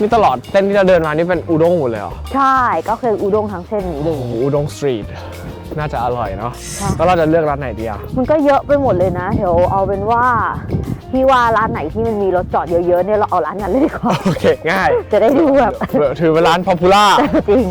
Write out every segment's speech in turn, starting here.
พี่นี่ตลอดเส้นที่เราเดินมานี่เป็นอุด้งหมดเลยเหรอใช่ก็คืออุด้งทั้งเส้นนี้เลย โอ้โหอุด้งสตรีทน่าจะอร่อยเนาะค่ะ แล้วเราจะเลือกร้านไหนดีอะมันก็เยอะไปหมดเลยนะเดี๋ยวเอาเป็นว่าพี่ว่าร้านไหนที่มันมีรถจอดเยอะๆเนี่ยเราเอาร้านนั้นเลยดีกว่าโอเคง่ายจะได้ดูแบบถือเป็นร้านพอ p ูล่าจริง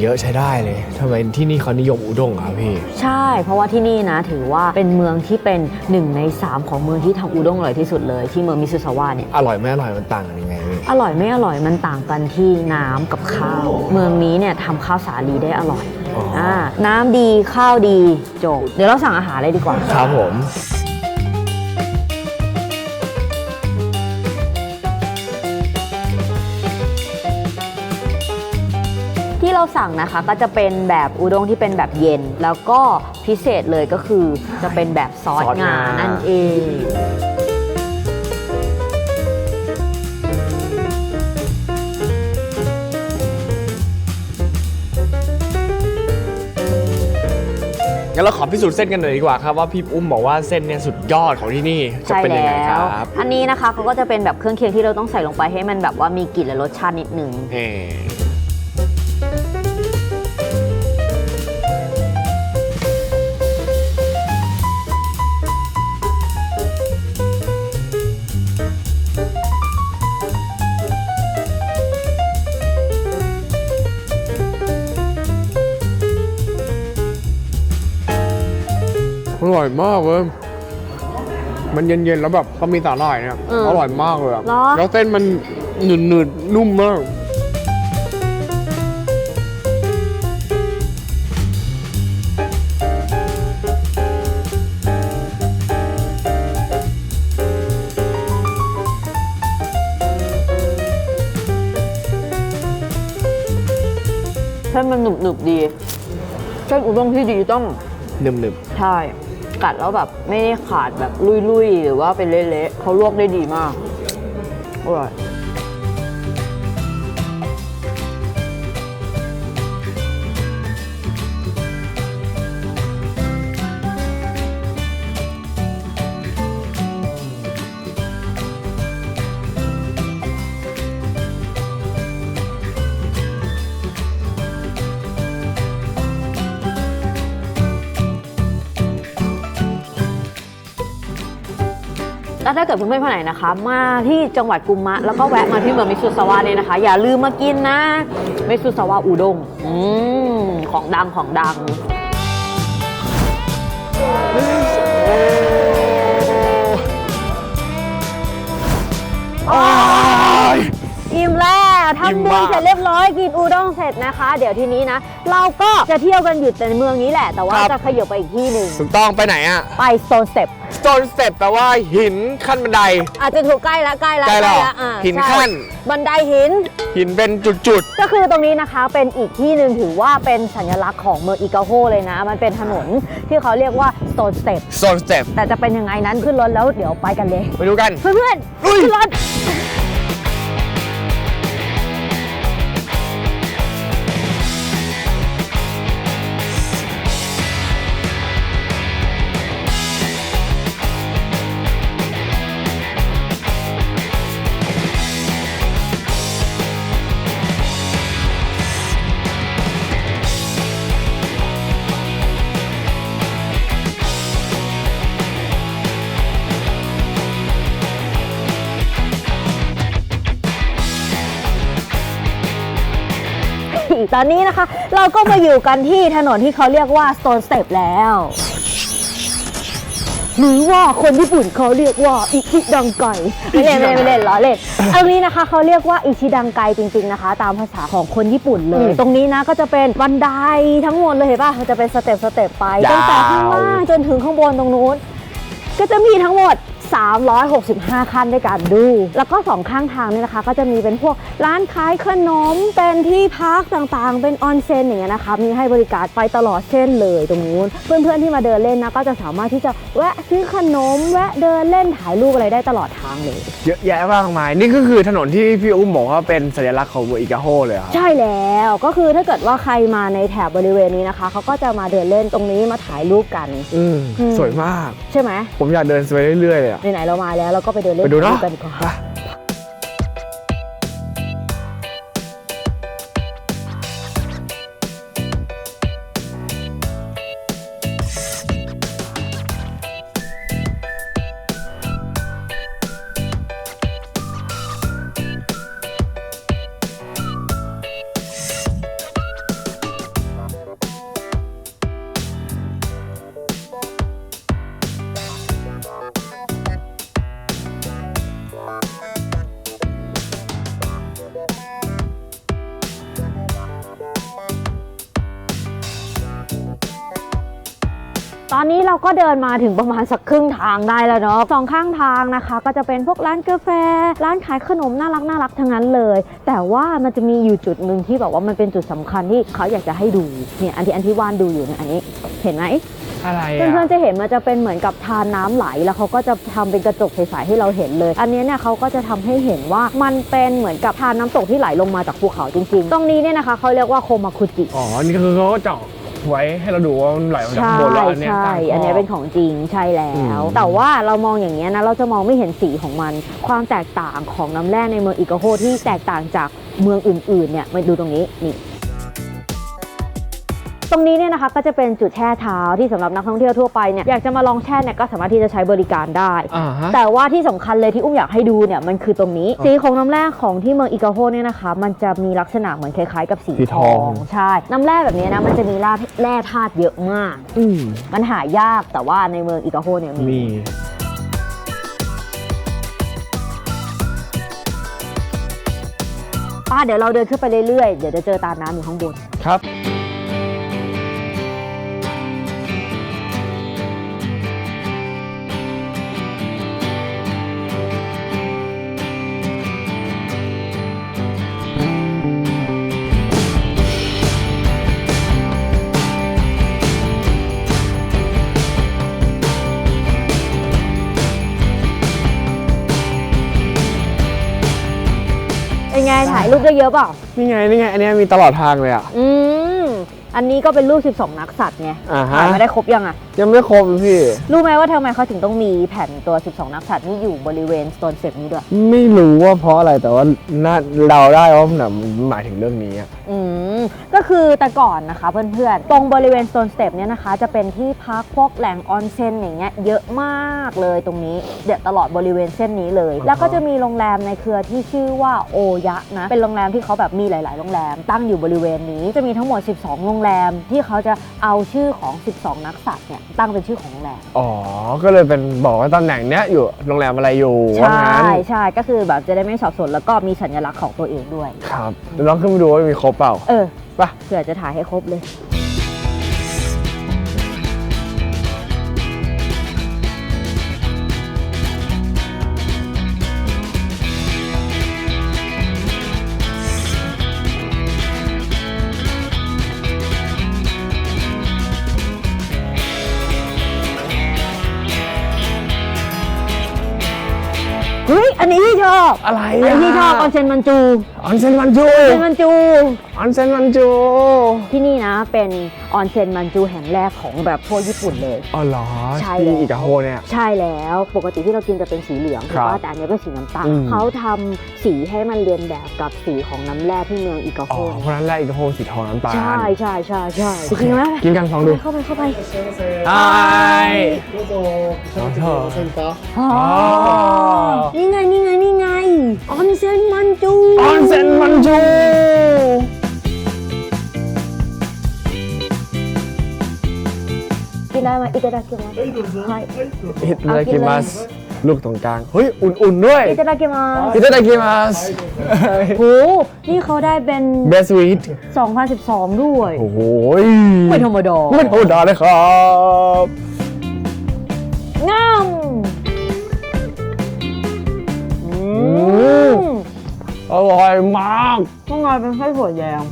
เยอะใช้ได้เลยทำไมที่นี่เขานิยมอุด้งอะพี่ ใช่ เพราะว่าที่นี่นะถือว่าเป็นเมืองที่เป็นหนึ่งในสามของเมืองที่ทำอุด้งอร่อยที่สุดเลยที่เมืองมิซูซาวะเนี่ย อร่อยไม่อร่อยมันต่างกันยังไงพี่อร่อยไม่อร่อยมันต่างกันที่น้ำกับข้าว เมืองนี้เนี่ยทำข้าวสาลีได้อร่อยอ๋ออ่่าน้ำดีข้าวดีจบเดี๋ยวเราสั่งอาหารเลยดีกว่า ครับผม ที่เราสั่งนะคะก็จะเป็นแบบอุด้งที่เป็นแบบเย็น แล้วก็พิเศษเลยก็คือจะเป็นแบบซอสซอสงางานั่นเอง งั้นเราขอพิสูจน์เส้นกันหน่อยดีกว่าครับว่าพี่อุ้มบอกว่าเส้นเนี่ยสุดยอดของที่นี่จะใช่เป็นยังไงคแล้วรับ อันนี้นะคะเขาก็จะเป็นแบบเครื่องเคียงที่เราต้องใส่ลงไปให้มันแบบว่ามีกลิ่นและรสชาตินิดนึงเอ่อร่อยมากเลยมันเย็นๆแล้วแบบก็มีสาหร่ายเนี่ยอืมอร่อยมากเลยอะเหรอ แล้วเส้นมันหนืดๆนุ่มมาก เส้นมันหนึบๆดี เส้นอุด้งที่ดีต้องหนึบใช่ กัดแล้วแบบไม่ได้ขาดแบบลุยๆ หรือว่าเป็นเละๆเขาลวกได้ดีมากอร่อย ถ้าเกิดเพื่อนๆคนไหนนะคะ มาที่จังหวัดกุมมะ แล้วก็แวะมาที่เมืองมิซูซาวะเนี่ยนะคะ อย่าลืมมากินนะมิซูซาวะอุด้งอืมของดังของดังๆอ้าย อิ่มแล้วอิ่มทำบุญมาก เสร็จเรียบร้อยกินอูด้งเสร็จนะคะ เดี๋ยวทีนี้นะ เราก็จะเที่ยวกันอยู่แต่ในเมืองนี้แหละ แต่ว่าจะขยับไปอีกที่หนึ่งถูกต้องไปไหนอะไปโซนสเต็ปสโตนสเต็ปแปลว่าหินขั้นบันได อาจจะถูกใกล้ละใกล้ละใกล้แล้วอ่าหินใช่ขั้น บันไดหิน หินเป็นจุด ก็คือตรงนี้นะคะเป็นอีกที่หนึ่งถือว่าเป็นสัญลักษณ์ของเมืองอิกาโฮเลยนะ มันเป็นถนนที่เขาเรียกว่าโซนสเต็ปๆโซนสเต็ปแต่จะเป็นยังไงนั้นขึ้นรถแล้วเดี๋ยวไปกันเลย ไปดูกัน เพื่อนๆอุ้ยขึ้นรถ ตอนนี้นะคะ เราก็มาอยู่กันที่ถนนที่เขาเรียกว่า Stone Step แล้ว หรือว่าคนญี่ปุ่นเขาเรียกว่าอิชิดังไกไม่เล่นไม่เล่นไม่เล่นล้อเล่นอันนี้นะคะเขาเรียกว่าอิชิดังไกจริง ๆนะคะ ตามภาษาของคนญี่ปุ่นเลย ตรงนี้นะก็จะเป็นบันไดทั้งหมดเลยเห็นป่ะมันจะเป็นสเต็ปสเต็ปไปยาวตั้งแต่ข้างล่างจนถึงข้างบนตรงนู้นก็จะมีทั้งหมด 365 ขั้นด้วยกันดู แล้วก็สองข้างทางเนี่ยนะคะ ก็จะมีเป็นพวกร้านขายขนม เป็นที่พักต่างๆ เป็นออนเซ็นอย่างเงี้ยนะคะ มีให้บริการไปตลอดเส้นเลยตรงนู้น เพื่อนๆที่มาเดินเล่นนะ ก็จะสามารถที่จะแวะซื้อขนม แวะเดินเล่นถ่ายรูปอะไรได้ตลอดทางเลย เยอะแยะมากมาย นี่ก็คือถนนที่พี่อุ้มบอกว่าเป็นสัญลักษณ์ของเมืองอิกาโฮเลยครับ ใช่แล้วก็คือถ้าเกิดว่าใครมาในแถบบริเวณนี้นะคะ เขาก็จะมาเดินเล่นตรงนี้มาถ่ายรูปกัน อืมอืม สวยมาก ใช่ไหม ผมอยากเดินไปเรื่อยๆเลยอะไหนๆเรามาแล้วเราก็ไปเดินเล่นไปดูเนาะกันดีกว่า ไป อนนี้เราก็เดินมาถึงประมาณสักครึ่งทางได้แล้วเนาะสองข้างทางนะคะ ก็จะเป็นพวกร้านกาแฟ ร้านขายขนมน่ารักน่ารักทั้งนั้นเลย แต่ว่ามันจะมีอยู่จุดหนึ่งที่แบบว่ามันเป็นจุดสำคัญที่เขาอยากจะให้ดูเนี่ยอันที่อันที่ว่านดูอยู่เนี่ยอันนี้เห็นไหมอะไรเพื่อะอนๆจะเห็นมันจะเป็นเหมือนกับทานน้ำไหลแล้วเขาก็จะทำเป็นกระจกใสๆให้เราเห็นเลย อันเนี้ยเนี่ยเขาก็จะทำให้เห็นว่ามันเป็นเหมือนกับทานน้ำตกที่ไหลลงมาจากภูเขาจริงๆ ตรงนี้เนี่ยนะคะเขาเรียกว่าโคมาคุจิ อ๋อ นี่คือเขาก็เจาะ ไว้ให้เราดูว่ามันไหลมาจากใช่ข้างบนแล้วอันเนี้ยใช่ตั้งท่อันเนี้ยเป็นของจริงใช่แล้ว อืม แต่ว่าเรามองอย่างเงี้ยนะเราจะมองไม่เห็นสีของมัน ความแตกต่างของน้ำแร่ในเมืองอิกาโฮที่แตกต่างจากเมืองอื่นๆเนี่ยมาดูตรงนี้นี่ ตรงนี้เนี่ยนะคะก็จะเป็นจุดแช่เท้าที่สำหรับนักท่องเที่ยวทั่วไปเนี่ยอยากจะมาลองแช่เนี่ยก็สามารถที่จะใช้บริการได้อ่าฮะแต่ว่าที่สำคัญเลยที่อุ้มอยากให้ดูเนี่ยมันคือตรงนี้อ่าสีของน้ำแร่ของที่เมืองอิกาโฮเนี่ยนะคะ มันจะมีลักษณะเหมือนคล้ายๆ กับสีสีทองใช่น้ำแร่แบบนี้นะมันจะมีแร่แร่ธาตุเยอะมากอืมมันหายากแต่ว่าในเมืองอิกาโฮเนี่ยมีมีป้าเดี๋ยวเราเดินขึ้นไปเรื่อยๆ เดี๋ยวจะเจอตาน้ำอยู่ข้างบน ครับ ไงถ่ายรูปได้เยอะเปล่านี่ไงนี่ไงอันเนี้ยมีตลอดทางเลยอะ อืม อันนี้ก็เป็นรูป12 นักสัตว์ไงอ่าฮะถ่ายมาได้ครบยังอะยังไม่ครบเลยพี่ รู้ไหมว่าทำไมเขาถึงต้องมีแผ่นตัว 12 นักสัตว์นี่อยู่บริเวณโซนเซปนี้ด้วย ไม่รู้ว่าเพราะอะไรแต่ว่าน่าเราได้ว่ามันหมายถึงเรื่องนี้อะอืมก็คือแต่ก่อนนะคะเพื่อนๆ ตรงบริเวณโซนสเต็ปเนี่ยนะคะ จะเป็นที่พักพวกแหล่งออนเซ็นอย่างเงี้ยเยอะมากเลยตรงนี้ เดี๋ยวตลอดบริเวณเส้นนี้เลย แล้วก็จะมีโรงแรมในเครือที่ชื่อว่าโอยะนะ เป็นโรงแรมที่เขาแบบมีหลาย ๆ โรงแรมตั้งอยู่บริเวณนี้จะมีทั้งหมด 12 โรงแรมที่เขาจะเอาชื่อของ 12 นักสัตว์เนี่ยตั้งเป็นชื่อของโรงแรม อ๋อ ก็เลยเป็นบอกว่าตำแหน่งเนี้ยอยู่โรงแรมอะไรอยู่ว่าใช่งั้นใช่ก็คือแบบจะได้ไม่สับสนแล้วก็มีสัญลักษณ์ของตัวเองด้วย ครับเดี๋ยวลองขึ้นไปดูว่ามีครบเปล่าเออไปเผื่อจะถ่ายให้ครบเลย อบ อะไร อันนี้ที่ชอบออนเซนมันจู ออนเซนมันจู ออนเซนมันจู ออนเซนมันจู ที่นี่นะเป็นออนเซนมันจูแห่งแรกของแบบทั่วญี่ปุ่นเลย อ๋อเหรอ ใช่ ที่ แล้ว อิกาโฮเนี่ย ใช่แล้วปกติที่เรากินจะเป็นสีเหลือง ค ถู รั ก บ ป่ะแต่อันนี้เป็นสีน้ำตาล อืม เขาทำสีให้มันเรียนแบบกับสีของน้ำแร่ที่เมืองอิกา อ๋ โฮ อเพราะฉะนั้นแรกอิกาโฮสีทองน้ำตาล ใช่ใช่ใช่ใช่จริงไหม กินกันลองดู เข้าไปเข้าไป ไอ どうぞお食べてみませんか อ๋อ อ นี่ไงนี่ไงนี่ไง ออนเซนมันจู ออนเซนมันจู กินได้ไหมอิตาดากิมัส はいどうぞ はい はいどうぞ อิตาดากิมัสลูกตรงกลาง เฮ้ย อุ่นๆด้วย อิตาดากิมัส อิตาดากิมัส โหนี่เขาได้เป็น เบสวีท 2012 ด้วย โอ้โห ไม่ธรรมดา ไม่ธรรมดาเลยครับ งาม อร่อยมากข้างในเป็นไส้ถั่วแดง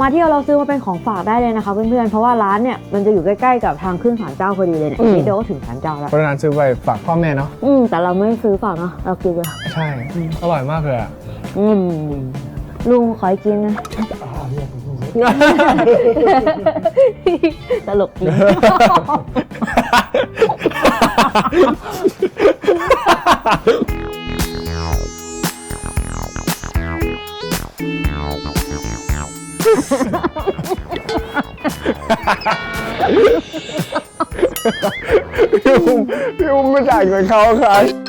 มาเที่ยวเราซื้อมาเป็นของฝากได้เลยนะคะเพื่อนๆ เพราะว่าร้านเนี่ยมันจะอยู่ใกล้ๆกับทางขึ้นศาลเจ้าพอดีเลยเนี่ยอืมนิดเดียวก็ถึงศาลเจ้าแล้ว เพราะฉะนั้นซื้อไปฝากพ่อแม่เนาะอืมแต่เราไม่ซื้อฝากเนาะเรากินเลยใช่ อร่อยมากเลยอะอืมลุงขอให้กินนะ ตลกจริง พี่อุ้มพี่อุ้มไม่จ่ายเงินเขาครับ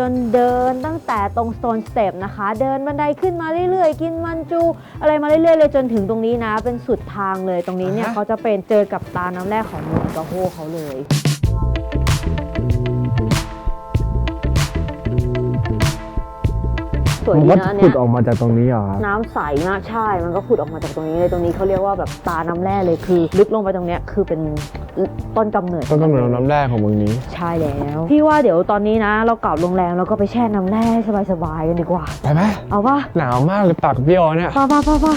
จนเดินตั้งแต่ตรงโซนสเต็ปนะคะ เดินบันไดขึ้นมาเรื่อยๆ กินมันจู อะไรมาเรื่อยๆเลยจนถึงตรงนี้นะ เป็นสุดทางเลยตรงนี้เนี่ยอ่าฮะเขาจะเป็นเจอกับตาน้ำแรกของเมืองกาโฮเขาเลย วยมันดีก็นะขุเนี่ดยออกมาจากตรงนี้เหรอครับน้ำใสมากใช่ มันก็ขุดออกมาจากตรงนี้เลยตรงนี้เขาเรียกว่าแบบตาน้ำแร่เลยคือ ลึกลงไปตรงเนี้ยคือเป็นต้นกำเนิด ต้นกำเนิดน้ำแร่ของเมืองนี้ใช่แล้ว พี่ว่าเดี๋ยวตอนนี้นะ เรากลับโรงแรมแล้วก็ไปแช่น้ำแร่สบายๆกันดีกว่า ไปไหมเอาปะหนาวมากเลยปากเบี้ยวเนี่ยป้าป้าป้าป้า